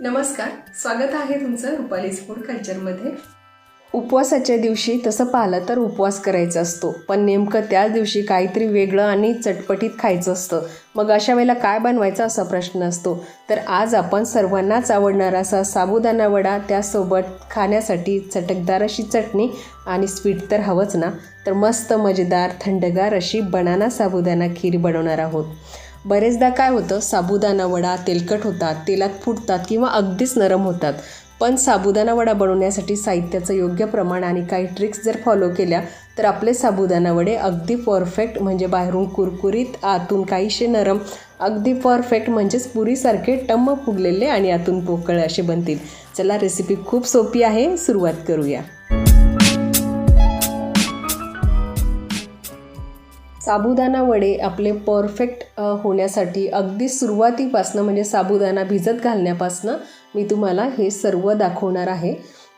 नमस्कार स्वागत आहे तुमचं रुपालीज फूड कल्चरमध्ये. उपवासाच्या दिवशी तसं पाहिलं तर उपवास करायचा असतो पण नेमकं त्याच दिवशी काहीतरी वेगळं आणि चटपटीत खायचं असतं. मग अशा वेळेला काय बनवायचा असा प्रश्न असतो? तर आज आपण सर्वांनाच आवडणारा असा साबुदाणा वडा त्यासोबत खाण्यासाठी चटकदार अशी चटणी आणि स्वीट तर हवंच ना? तर मस्त मजेदार थंडगार अशी बनाना साबुदाणा खीर बनवणार आहोत. बरेचदा काय होतं साबुदाणा वडा तेलकट होतात तेलात फुटतात किंवा अगदीच नरम होतात. पण साबुदाणा वडा बनवण्यासाठी साहित्याचं योग्य प्रमाण आणि काही ट्रिक्स जर फॉलो केल्या तर आपले साबुदाणा वडे अगदी परफेक्ट म्हणजे बाहेरून कुरकुरीत आतून काहीशे नरम अगदी परफेक्ट म्हणजेच पुरीसारखे टम्म फुगलेले आणि आतून पोकळ असे बनतील. चला रेसिपी खूप सोपी आहे सुरुवात करूया. साबुदाणा वडे आपले परफेक्ट होण्यासाठी अगदी सुरुवातीपासनं म्हणजे साबुदाणा भिजत घालण्यापासनं मी तुम्हाला हे सर्व दाखवणार आहे.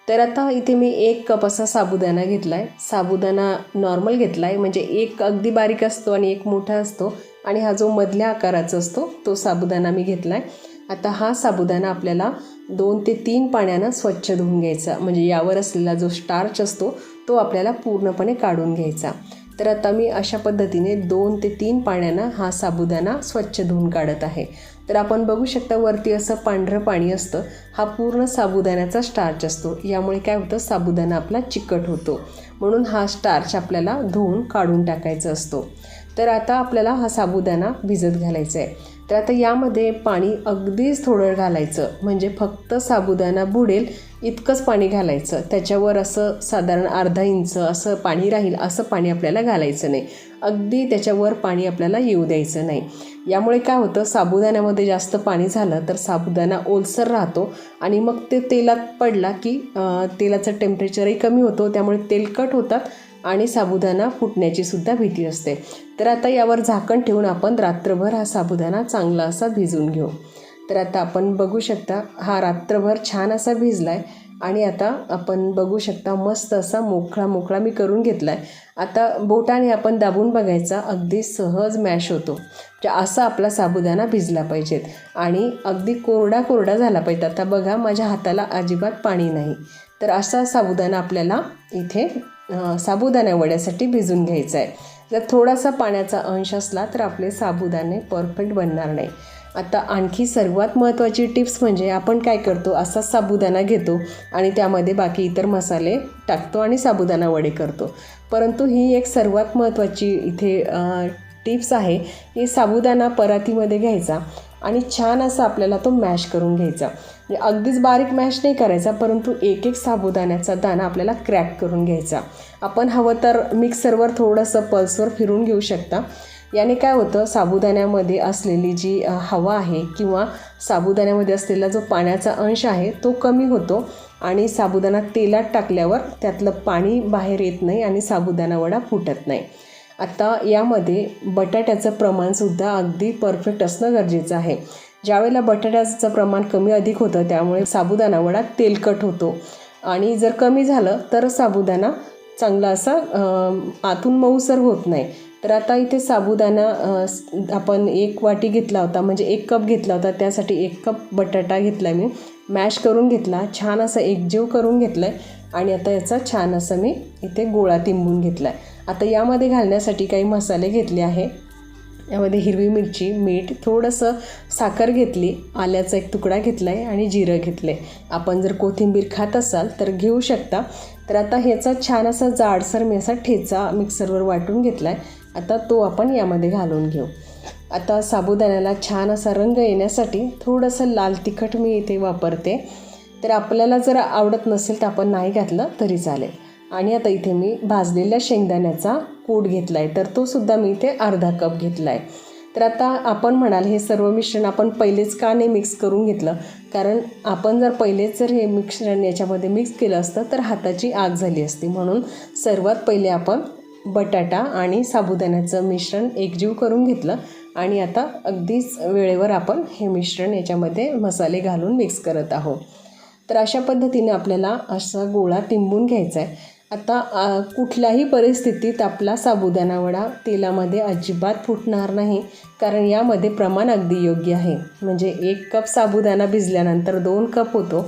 तर आता इथे मी एक कप असा साबुदाणा घेतला आहे साबुदाणा नॉर्मल घेतला आहे म्हणजे एक अगदी बारीक असतो आणि एक मोठा असतो आणि हा जो मधल्या आकाराचा असतो तो साबुदाणा मी घेतला आहे आता हा साबुदाणा आपल्याला दोन ते तीन पाण्यानं स्वच्छ धुवून घ्यायचा म्हणजे यावर असलेला जो स्टार्च असतो तो आपल्याला पूर्णपणे काढून घ्यायचा. तर आता मी अशा पद्धतीने दोन ते तीन पाण्यानं हा साबुदाणा स्वच्छ धुवून काढत आहे. तर आपण बघू शकता वरती असं पांढरं पाणी असतं. हा पूर्ण साबुदाण्याचा स्टार्च असतो. यामुळे काय होतं? साबुदाणा आपला चिकट होतो. म्हणून हा स्टार्च आपल्याला धुवून काढून टाकायचा असतो. तर आता आपल्याला हा साबुदाणा भिजत घालायचा आहे. तर आता यामध्ये पाणी अगदीच थोडं घालायचं. म्हणजे फक्त साबुदाणा बुडेल इतकंच पाणी घालायचं. त्याच्यावर असं साधारण अर्धा इंच असं पाणी राहील असं पाणी आपल्याला घालायचं नाही. अगदी त्याच्यावर पाणी आपल्याला येऊ द्यायचं नाही. यामुळे काय होतं साबुदाण्यामध्ये जास्त पाणी झालं तर साबुदाणा ओलसर राहतो आणि मग ते तेलात पडला की तेलाचं टेम्परेचरही कमी होतो. त्यामुळे तेलकट होतात आणि साबुदाणा फुटण्याची सुद्धा भीती असते. तर आता यावर झाकण ठेवून आपण रात्रभर हा साबुदाणा चांगला असा भिजवून घेऊ. तर आता आपण बघू शकता हा रात्रभर छान असा भिजला आहे आणि आता आपण बघू शकता मस्त असा मोकळा मोकळा मी करून घेतला आहे आता बोटाने आपण दाबून बघायचा अगदी सहज मॅश होतो. म्हणजे असा आपला साबुदाणा भिजला पाहिजेत आणि अगदी कोरडा कोरडा झाला पाहिजे. आता बघा माझ्या हाताला अजिबात पाणी नाही. तर असा साबुदाणा आपल्याला इथे साबुदाणा वड्यासाठी भिजून घ्यायचा आहे. जर थोडासा पाण्याचा अंश असला तर आपले साबुदाणे परफेक्ट बनणार नाही. आता आणखी सर्वात महत्त्वाची टिप्स म्हणजे आपण काय करतो असा साबुदाणा घेतो आणि त्यामध्ये बाकी इतर मसाले टाकतो आणि साबुदाणा वडे करतो. परंतु ही एक सर्वात महत्त्वाची इथे टिप्स आहे की साबुदाणा परातीमध्ये घ्यायचा आणि छान असा आपल्याला तो मॅश करून घ्यायचा. म्हणजे अगदीच बारीक मॅश नाही करायचा परंतु एक एक साबुदाण्याचा दाणा आपल्याला क्रॅक करून घ्यायचा. आपण हवं तर मिक्सरवर थोडंसं पल्सवर फिरून घेऊ शकता. याने काय होतं साबुदाण्यामध्ये असलेली जी हवा आहे किंवा साबुदाण्यामध्ये असलेला जो पाण्याचा अंश आहे तो कमी होतो आणि साबुदाणा तेलात टाकल्यावर त्यातलं पाणी बाहेर येत नाही आणि साबुदाणा वडा फुटत नाही. आता यामध्ये बटाट्याचं प्रमाणसुद्धा अगदी परफेक्ट असणं गरजेचं आहे. ज्यावेळेला बटाट्याचं प्रमाण कमी अधिक होतं त्यामुळे साबुदाणा वडा तेलकट होतो. आणि जर कमी झालं तर साबुदाणा चांगला असा आतून मऊसर होत नाही. तर आता इथे साबुदाणा आपण एक वाटी घेतला होता म्हणजे एक कप घेतला होता त्यासाठी एक कप बटाटा घेतला मी. मॅश करून घेतला छान असं एकजीव करून घेतलं आहे आणि आता याचा छान असं मी इथे गोळा तिंबून घेतला आहे आता यामध्ये घालण्यासाठी काही मसाले घेतले आहे. यामध्ये हिरवी मिरची मीठ थोडंसं साखर घेतली आल्याचा एक तुकडा घेतला आहे आणि जिरं घेतलं आहे आपण जर कोथिंबीर खात असाल तर घेऊ शकता. तर आता ह्याचा छान असा जाडसर मी असा ठेचा मिक्सरवर वाटून घेतला आहे आता तो आपण यामध्ये घालून घेऊ. आता साबुदाण्याला छान असा रंग येण्यासाठी थोडंसं लाल तिखट मी इथे वापरते. तर आपल्याला जर आवडत नसेल तर आपण नाही घातलं तरी चालेल. आणि आता इथे मी भाजलेल्या शेंगदाण्याचा कूट घेतला आहे तर तो सुद्धा मी इथे अर्धा कप घेतला आहे तर आता आपण म्हणाल हे सर्व मिश्रण आपण पहिलेच का नाही मिक्स करून घेतलं? कारण आपण जर पहिलेच जर हे मिश्रण याच्यामध्ये मिक्स केलं असतं तर हाताची आग झाली असती. म्हणून सर्वात पहिले आपण बटाटा आणि साबुदाण्याचं मिश्रण एकजीव करून घेतलं आणि आता अगदीच वेळेवर आपण हे मिश्रण याच्यामध्ये मसाले घालून मिक्स करत आहोत. तर अशा पद्धतीने आपल्याला असा गोळा तिंबून घ्यायचा आहे आता कुठल्याही परिस्थितीत आपला साबुदाणा वडा तेलामध्ये अजिबात फुटणार नाही कारण यामध्ये प्रमाण अगदी योग्य आहे. म्हणजे एक कप साबुदाणा भिजल्यानंतर दोन कप होतो.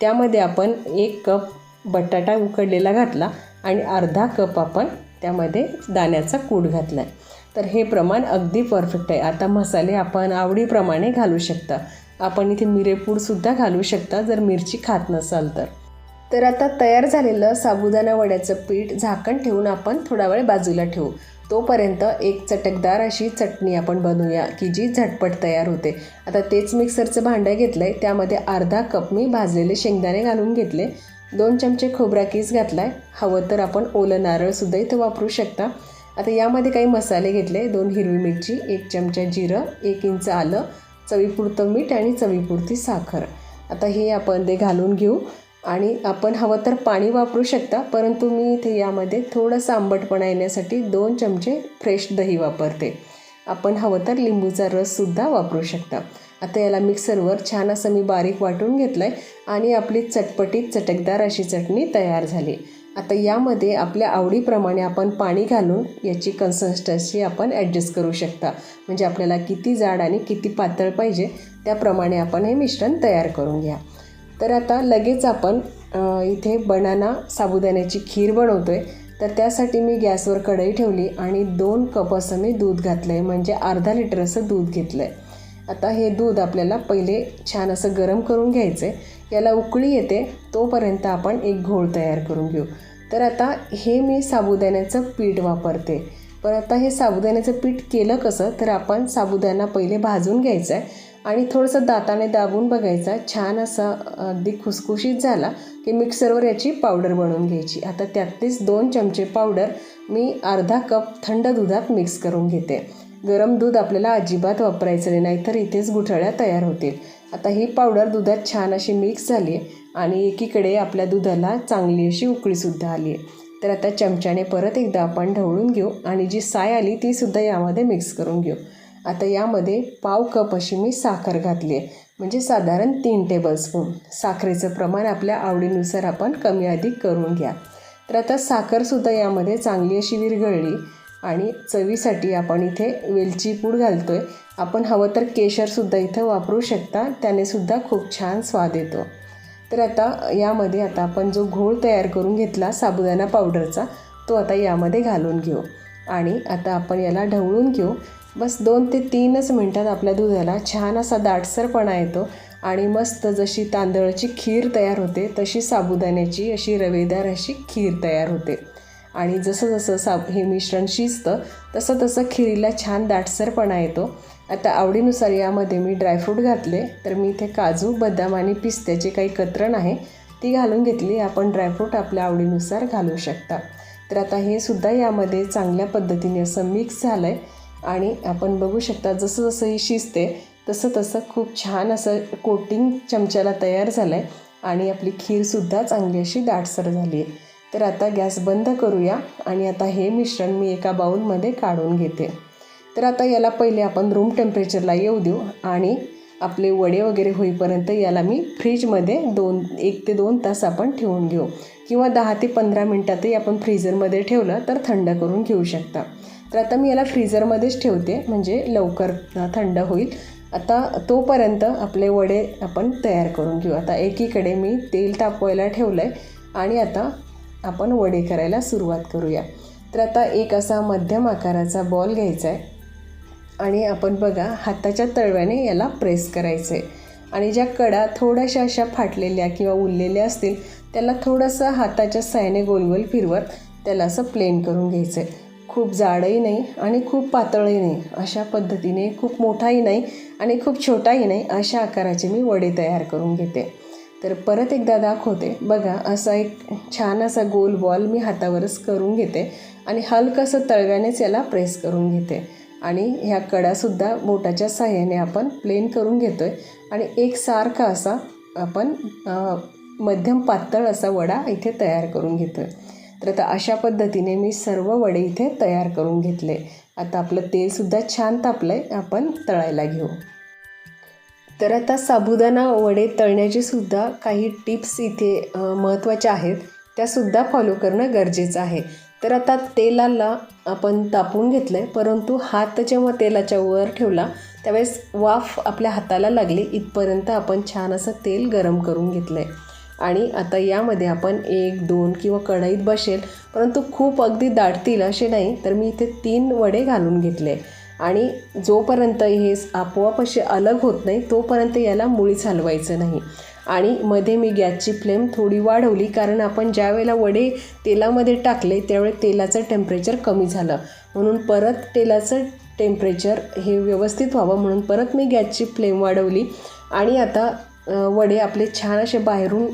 त्यामध्ये आपण एक कप बटाटा उकडलेला घातला आणि अर्धा कप आपण त्यामध्ये दाण्याचा कूट घातला आहे तर हे प्रमाण अगदी परफेक्ट आहे. आता मसाले आपण आवडीप्रमाणे घालू शकता. आपण इथे मिरेपूडसुद्धा घालू शकता जर मिरची खात नसाल तर. तर आता तयार झालेलं साबुदाणा वड्याचं पीठ झाकण ठेवून आपण थोडा वेळ बाजूला ठेवू. तोपर्यंत एक चटकदार अशी चटणी आपण बनवूया की जी झटपट तयार होते. आता तेच मिक्सरचं भांडं घेतलं आहे त्यामध्ये अर्धा कप मी भाजलेले शेंगदाणे घालून घेतले. दोन चमचे खोबरा किस घातला आहे हवं तर आपण ओलं नारळसुद्धा इथं वापरू शकता. आता यामध्ये काही मसाले घेतले दोन हिरवी मिरची एक चमचा जिरं एक इंच आलं चवीपुरतं मीठ आणि चवीपुरती साखर. आता हे आपण ते घालून घेऊ. आणि आपण हवं तर पाणी वापरू शकता परंतु मी इथे यामध्ये थोडंसं आंबटपणा येण्यासाठी दोन चमचे फ्रेश दही वापरते. आपण हवं तर लिंबूचा रससुद्धा वापरू शकता. आता याला मिक्सरवर छान असं मी बारीक वाटून घेतलं आहे आणि आपली चटपटीत चटकदार अशी चटणी तयार झाली. आता यामध्ये आपल्या आवडीप्रमाणे आपण पाणी घालून याची कन्सिस्टन्सी आपण ॲडजस्ट करू शकता. म्हणजे आपल्याला किती जाड आणि किती पातळ पाहिजे त्याप्रमाणे आपण हे मिश्रण तयार करून घ्या. तर आता लगेच आपण इथे बनाना साबुदाण्याची खीर बनवतो आहे तर त्यासाठी मी गॅसवर कढई ठेवली आणि दोन कप असं मी दूध घातलं आहे म्हणजे अर्धा लिटर असं दूध घेतलं आहे आता हे दूध आपल्याला पहिले छान असं गरम करून घ्यायचं आहे याला उकळी येते तोपर्यंत आपण एक घोळ तयार करून घेऊ. तर आता हे मी साबुदाण्याचं पीठ वापरते. पण आता हे साबुदाण्याचं पीठ केलं कसं तर आपण साबुदाणा पहिले भाजून घ्यायचं आहे आणि थोडंसं दाताने दाबून बघायचा. छान असा अगदी खुसखुशीत झाला की मिक्सरवर याची पावडर बनवून घ्यायची. आता त्यातलीच दोन चमचे पावडर मी अर्धा कप थंड दुधात मिक्स करून घेते. गरम दूध आपल्याला अजिबात वापरायचं नाही नाहीतर इथेच गुठळ्या तयार होतील. आता ही पावडर दुधात छान अशी मिक्स झाली आहे आणि एकीकडे आपल्या दुधाला चांगली अशी उकळीसुद्धा आली आहे तर आता चमच्याने परत एकदा आपण ढवळून घेऊ आणि जी साय आली तीसुद्धा यामध्ये मिक्स करून घेऊ. आता यामध्ये पाव कप अशी मी साखर घातली आहे म्हणजे साधारण तीन टेबलस्पून साखरेचं प्रमाण आपल्या आवडीनुसार आपण कमी अधिक करून घ्या. तर आता साखरसुद्धा यामध्ये चांगली अशी विरघळली आणि चवीसाठी आपण इथे वेलची पूड घालतो आहे आपण हवं तर केशरसुद्धा इथं वापरू शकता. त्यानेसुद्धा खूप छान स्वाद येतो. तर आता यामध्ये आता आपण जो घोळ तयार करून घेतला साबुदाणा पावडरचा तो आता यामध्ये घालून घेऊ. आणि आता आपण याला ढवळून घेऊ. बस दोन ते तीनच मिनटात आपल्या दुधाला छान असा दाटसरपणा येतो आणि मस्त जशी तांदळाची खीर तयार होते तशी साबुदाण्याची अशी रवेदार अशी खीर तयार होते. आणि जसं जसं साब हे मिश्रण शिजतं तसं तसं खिरीला छान दाटसरपणा येतो. आता आवडीनुसार यामध्ये मी ड्रायफ्रूट घातले तर मी इथे काजू बदाम आणि पिस्त्याचे काही कतरण आहे ती घालून घेतली. आपण ड्रायफ्रूट आपल्या आवडीनुसार घालू शकता. तर आता हे सुद्धा यामध्ये चांगल्या पद्धतीने असं मिक्स झालं आहे आणि आपण बघू शकता जसं जसं ही शिजते तसं तसं खूप छान असं कोटिंग चमच्याला तयार झालं आहे आणि आपली खीरसुद्धा चांगली अशी दाटसर झाली आहे. तर आता गॅस बंद करूया आणि आता हे मिश्रण मी एका बाऊलमध्ये काढून घेते. तर आता याला पहिले आपण रूम टेम्परेचरला येऊ देऊ आणि आपले वडे वगैरे होईपर्यंत याला मी फ्रीजमध्ये दोन एक ते दोन तास आपण ठेवून घेऊ. किंवा दहा ते पंधरा मिनटातही आपण फ्रीजरमध्ये ठेवलं तर थंड करून घेऊ शकता. तर आता मी याला फ्रीजरमध्येच ठेवते म्हणजे लवकर थंड होईल. आता तोपर्यंत आपले वडे आपण तयार करून घेऊ. आता एकीकडे मी तेल तापवायला ठेवलं आहे आणि आता आपण वडे करायला सुरुवात करूया. तर आता एक असा मध्यम आकाराचा बॉल घ्यायचा आहे आणि आपण बघा हाताच्या तळव्याने याला प्रेस करायचं आहे आणि ज्या कडा थोड्याशा अशा फाटलेल्या किंवा उरलेल्या असतील त्याला थोडंसं हाताच्या साह्याने गोलगोल फिरवत त्याला असं प्लेन करून घ्यायचं आहे खूप जाडही नाही आणि खूप पातळही नाही. अशा पद्धतीने खूप मोठाही नाही आणि खूप छोटाही नाही अशा आकाराचे मी वडे तयार करून घेते. तर परत एकदा दाखवते. बघा असा एक छान असा गोल बॉल मी हातावरच करून घेते आणि हलकंसं तळव्यानेच याला प्रेस करून घेते. आणि ह्या कडासुद्धा बोटाच्या साह्याने आपण प्लेन करून घेतो आहे आणि एक सारखा असा आपण मध्यम पातळ असा वडा इथे तयार करून घेतो आहे तर आता अशा पद्धतीने मी सर्व वडे इथे तयार करून घेतले. आता आपलं तेलसुद्धा छान तापलं आहे आपण तळायला घेऊ. तर आता साबुदाणा वडे तळण्याची सुद्धा काही टिप्स इथे महत्त्वाच्या आहेत. त्यासुद्धा फॉलो करणं गरजेचं आहे. तर आता तेलाला आपण तापून घेतलं आहे परंतु हात जेव्हा तेलाच्या वर ठेवला त्यावेळेस वाफ आपल्या हाताला लागली. इथपर्यंत आपण छान असं तेल गरम करून घेतलं आहे आणि आता यामध्ये आपण एक दोन किंवा कढईत बसेल परंतु खूप अगदी दाटतील असे नाही तर मी इथे तीन वडे घालून घेतले. आणि जोपर्यंत हे आपोआप असे अलग होत नाही तोपर्यंत याला मुळीच हलवायचं नाही. आणि मध्ये मी गॅसची फ्लेम थोडी वाढवली कारण आपण ज्या वेळेला वडे तेलामध्ये टाकले त्यावेळी तेलाचं टेम्परेचर कमी झालं. म्हणून परत तेलाचं टेम्परेचर हे व्यवस्थित व्हावं म्हणून परत मी गॅसची फ्लेम वाढवली. आणि आता वडे आपले छान असे बाहेरून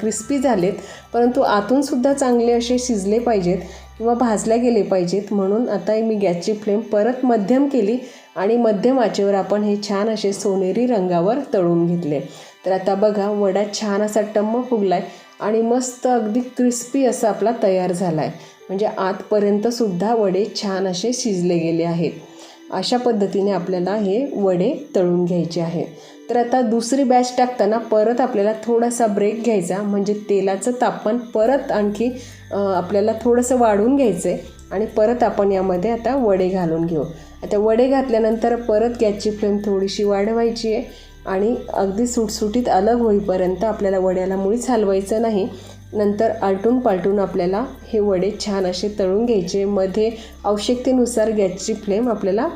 क्रिस्पी झालेत. परंतु आतूनसुद्धा चांगले असे शिजले पाहिजेत किंवा भाजल्या गेले पाहिजेत. म्हणून आता मी गॅसची फ्लेम परत मध्यम केली आणि मध्यम आचेवर आपण हे छान असे सोनेरी रंगावर तळून घेतले. तर आता बघा वडा छान असा टम्म फुगला आहे आणि मस्त अगदी क्रिस्पी असा आपला तयार झाला आहे म्हणजे आतपर्यंतसुद्धा वडे छान असे शिजले गेले आहेत. अशा पद्धतीने आपल्याला हे वडे तळून घ्यायचे आहे तर आता दुसरी बॅच टाकताना परत आपल्याला थोडासा ब्रेक घ्यायचा. म्हणजे तेलाचं तापमान परत आणखी आपल्याला थोडंसं वाढून घ्यायचं आहे आणि परत आपण यामध्ये आता वडे घालून घेऊ. आता वडे घातल्यानंतर परत गॅसची फ्लेम थोडीशी वाढवायची आहे. आणि अगदी सुटसुटीत अलग होईपर्यंत आपल्याला वड्याला मुळीच हलवायचं नाही. नंतर आलटून पालटून आपल्याला हे वडे छान असे तळून घ्यायचे. मध्ये आवश्यकतेनुसार गॅसची फ्लेम आपल्याला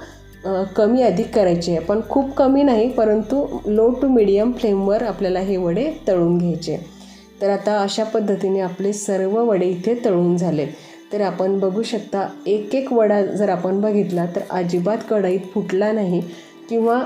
कमी अधिक करायची आहे. पण खूप कमी नाही परंतु लो टू मिडियम फ्लेमवर आपल्याला हे वडे तळून घ्यायचे तर आता अशा पद्धतीने आपले सर्व वडे इथे तळून झाले. तर आपण बघू शकता एक एक वडा जर आपण बघितला तर अजिबात कढईत फुटला नाही किंवा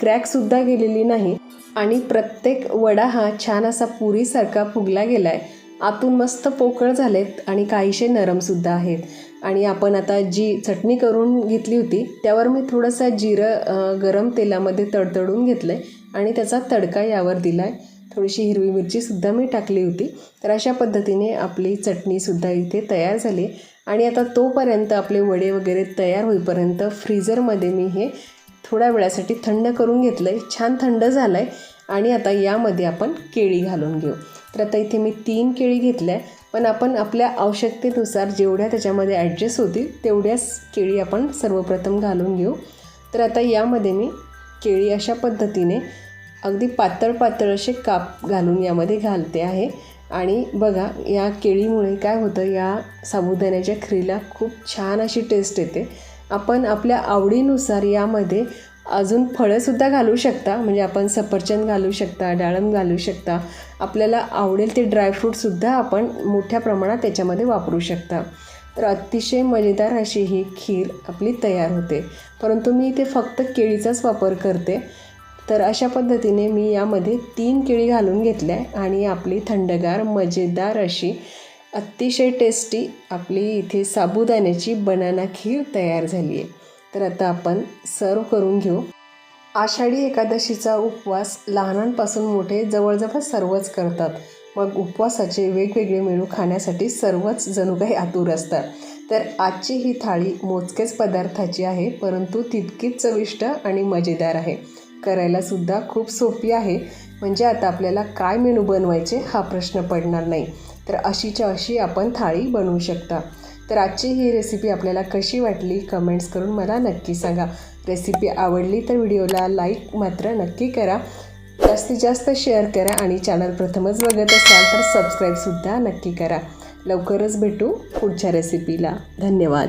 क्रॅकसुद्धा गेलेली नाही. आणि प्रत्येक वडा हा छान असा पुरीसारखा फुगला गेला आहे आतून मस्त पोकळ झालेत आणि काहीसे नरमसुद्धा आहेत. आणि आपण आता जी चटणी करून घेतली होती त्यावर मी थोडंसं जिरं गरम तेलामध्ये तडतडून घेतलं आहे आणि त्याचा तडका यावर दिला आहे थोडीशी हिरवी मिरचीसुद्धा मी टाकली होती. तर अशा पद्धतीने आपली चटणीसुद्धा इथे तयार झाली. आणि आता तोपर्यंत आपले वडे वगैरे तयार होईपर्यंत फ्रीझरमध्ये मी हे थोड्या वेळासाठी थंड करून घेतलं आहे छान थंड झालं आहे आणि आता यामध्ये आपण केळी घालून घेऊ. तर आता इथे मी तीन केळी घेतल्या पण आपण आपल्या आवश्यकतेनुसार जेवढ्या त्याच्यामध्ये ॲडजस्ट होतील तेवढ्याच केळी आपण सर्वप्रथम घालून घेऊ. तर आता यामध्ये मी केळी अशा पद्धतीने अगदी पातळ पातळ असे काप घालून यामध्ये घालते आहे. आणि बघा या केळीमुळे काय होतं या साबुदाण्याच्या खिरीला खूप छान अशी टेस्ट येते. आपण आपल्या आवडीनुसार यामध्ये अजून फळंसुद्धा घालू शकता. म्हणजे आपण सफरचंद घालू शकता डाळंब घालू शकता. आपल्याला आवडेल ते ड्रायफ्रूटसुद्धा आपण मोठ्या प्रमाणात त्याच्यामध्ये वापरू शकता. तर अतिशय मजेदार अशी ही खीर आपली तयार होते. परंतु मी इथे फक्त केळीचाच वापर करते. तर अशा पद्धतीने मी यामध्ये तीन केळी घालून घेतल्या आणि आपली थंडगार मजेदार अशी अतिशय टेस्टी आपली इथे साबुदाण्याची बनाना खीर तयार झाली आहे तर आता आपण सर्व करून घेऊ. आषाढी एकादशीचा उपवास लहानांपासून मोठे जवळजवळ सर्वच करतात. मग उपवासाचे वेगवेगळे मेनू खाण्यासाठी सर्वच जणू काही आतुर असतात. तर आजची ही थाळी मोजकेच पदार्थाची आहे परंतु तितकीच चविष्ट आणि मजेदार आहे. करायलासुद्धा खूप सोपी आहे. म्हणजे आता आपल्याला काय मेनू बनवायचे हा प्रश्न पडणार नाही. तर अशीच्या अशी आपण थाळी बनवू शकता. तर आजची ही रेसिपी आपल्याला कशी वाटली कमेंट्स करून मला नक्की सांगा. रेसिपी आवडली तर व्हिडिओला लाईक मात्र नक्की करा. जास्तीत जास्त शेअर करा आणि चॅनल प्रथमच बघत असाल तर सबस्क्राईबसुद्धा नक्की करा. लवकरच भेटू पुढच्या रेसिपीला धन्यवाद.